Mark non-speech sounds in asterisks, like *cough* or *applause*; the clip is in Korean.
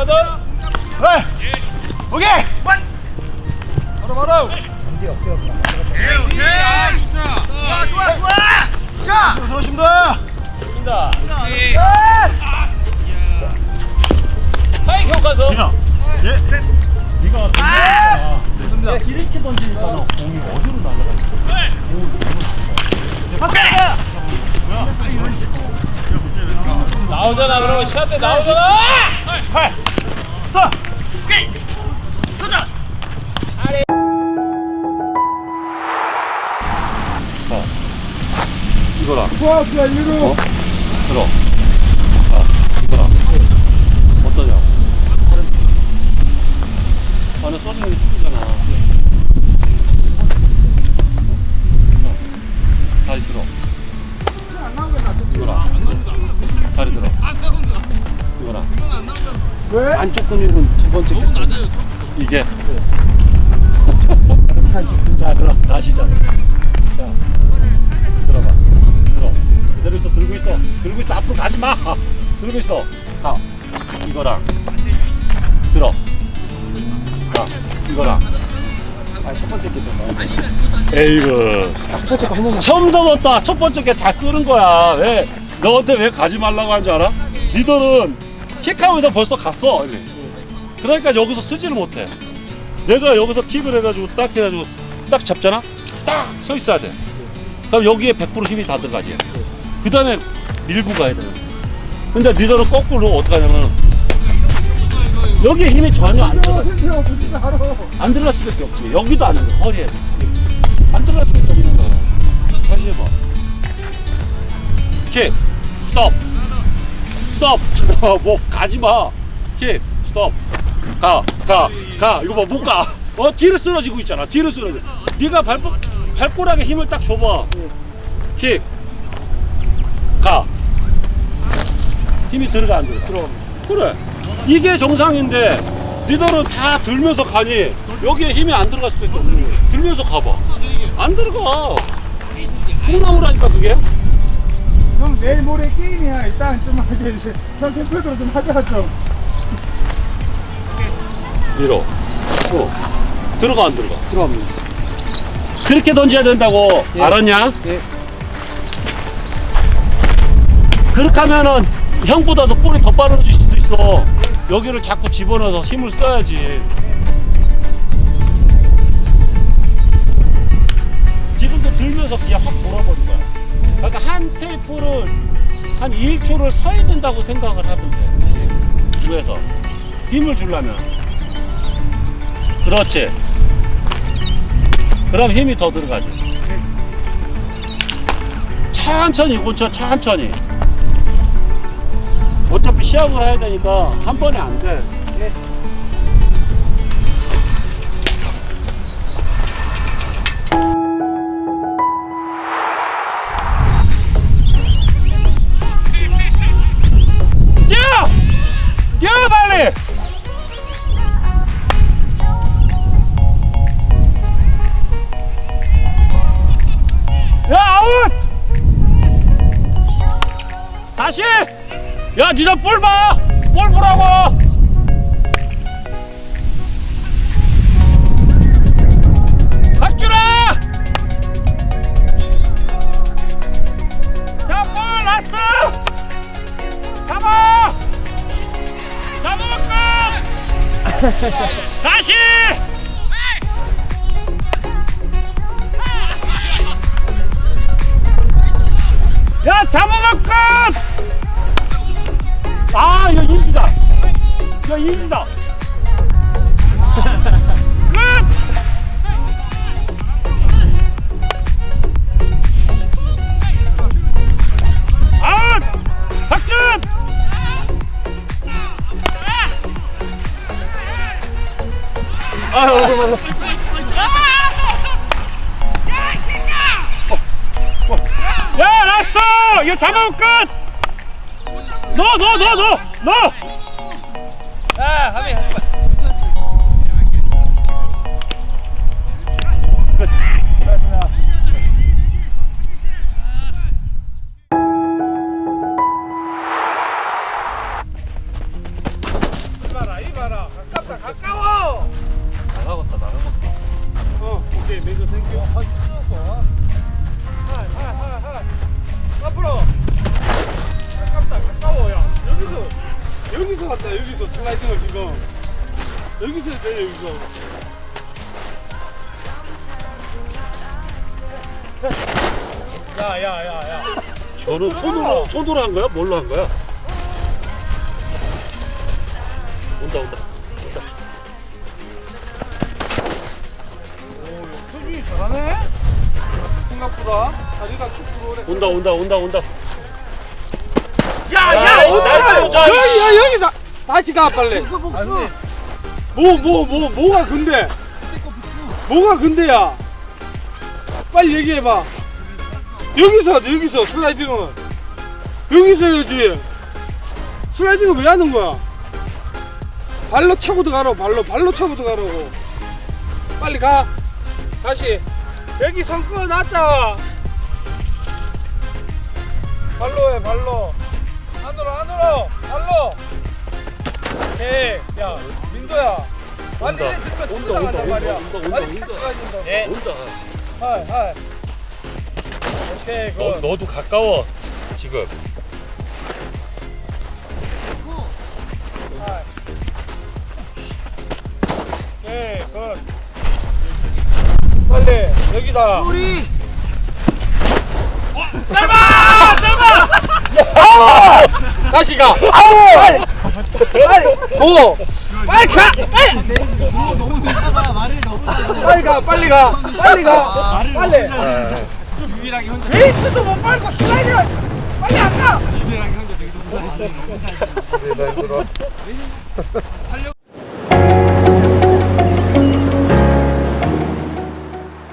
받아. 네. 오케이. 바로 바로. 좋아 좋아 좋아 자 수고하십니다. 준다. 하이 교과서. 이거. 예. 이거 던지니까 이렇게 던지니까 공이 어디로 날아가지? 나오잖아. 그러면 시합 때 나오잖아. 팔. 써. 가자 이거라. 좋아 좋아 이리로 들어. 자, 이거라. 어떠냐? 안에 써주는 게 죽이잖아. 안쪽 근육은 두 번째 게 이게. *laughs* 자, 그럼 다시 자. 자, 들어봐. 들어. 그대로 있어. 들고 있어. 들고 있어. 앞으로 가지 마. 들고 있어. 가. 이거랑. 들어. 가. 이거랑. 아, 첫 번째 게 들어. 에이구. 첫 번째 거한 번만. 처음 써봤다. 첫 번째 게 잘 쓰는 거야. 왜? 너한테 왜 가지 말라고 한 줄 알아? 니들은 킥하면서 벌써 갔어. 이리. 그러니까 여기서 쓰지를 못해. 내가 여기서 킥을 해가지고 딱 해가지고 딱 잡잖아? 딱 서 있어야 돼. 그럼 여기에 100% 힘이 다 들어가지. 그 다음에 밀고 가야 돼. 근데 니들은 거꾸로 어떻게 하냐면 여기에 힘이 전혀 안 들어가. 안 들어갈 수밖에 없지. 여기도 안 들어가. 허리에. 안 들어갈 수밖에 없는 거야. 다시 해봐. 킥. 스톱. 스톱. *laughs* 뭐 가지 마. 킥. 스톱. 가. 가. 가. 이거 봐. 못 가. 어 뒤로 쓰러지고 있잖아. 뒤로 쓰러져. 네가 발 발꼬락에 힘을 딱 줘봐. 킥. 가. 힘이 들어가 안 들어가? 그럼 그래. 이게 정상인데 니들은 다 들면서 가니 여기에 힘이 안 들어갈 수밖에 없는 거야. 들면서 가봐. 안 들어가. 콩나무라니까 그게. 형 내일 모레 게임이야 일단 좀 하게 이제 형 캠프도 좀 하자 좀 밀어. 어. 들어가 안 들어가? 들어갑니다. 그렇게 던져야 된다고 알았냐? 예. 그렇게 하면은 형보다도 볼이 더 빠르질 수도 있어. 여기를 자꾸 집어넣어서 힘을 써야지. 지금도 들면서 그냥 확 10%를 한 1초를 서 있는다고 생각을 하면 돼. 위에서 힘을 주려면. 그렇지. 그럼 힘이 더 들어가지. 천천히 고쳐, 천천히. 어차피 시험을 해야 되니까 한 번에 안 돼. 야, 니들 볼 봐! 볼 보라고! 박준아! 자, 볼 라스트! 잡아! 끝! *laughs* 다시! 야, 끝! 끝! 아웃! 박준 아유 야 라스트! 이거 잡으면 끝! 너, 너, 너, 너, 너! 아, 가비 한 번. 이봐라, 이봐라. 가깝다, 가까워. 나가겠다, 나가겠다. 어, 오케이, 매주 생겨. 어, 한 번. 하이, 하이, 하이, 하이. 앞으로. 가깝다, 가까워, 야. 여기서. 마. 출발 왔다 여기서 슬라이딩을 지금 여기서 돼 여기서 야야야야 저는 손으로 손으로 한 거야? 뭘로 한 거야? 온다 온다 온다. 오 표준이 잘하네 생각보다 다리가 쭉 들어오네 온다 온다 온다 온다. 야, 야, 여기 야 여기 다 다시 가 빨리. 뭐 뭐 뭐 뭐, 가 근데? 뭐가 근데야? 빨리 얘기해 봐. 여기서 하자, 여기서 슬라이딩은. 여기서 해야지. 슬라이딩을 왜 하는 거야? 발로 차고 들어가라고 발로. 발로 차고 들어가라고. 빨리 가. 다시. 여기 손 끊어 놨다. 발로 해 발로 온다. 온다, 온다, 온다, 온다, 온다. 예. 온다. 하이 하이 오케이 너 굿. 너도 가까워 지금. 하이 오케이 굿. 빨리 여기다. 우리. 짧아 짧아! 다시 가. 아우! 빨리 빨리 고 빨리 가! 빨리 빨리 가 빨리 가 빨리 가. 빨리. 베이스도 못 밟고 슬라이딩 빨리 안 가! *laughs*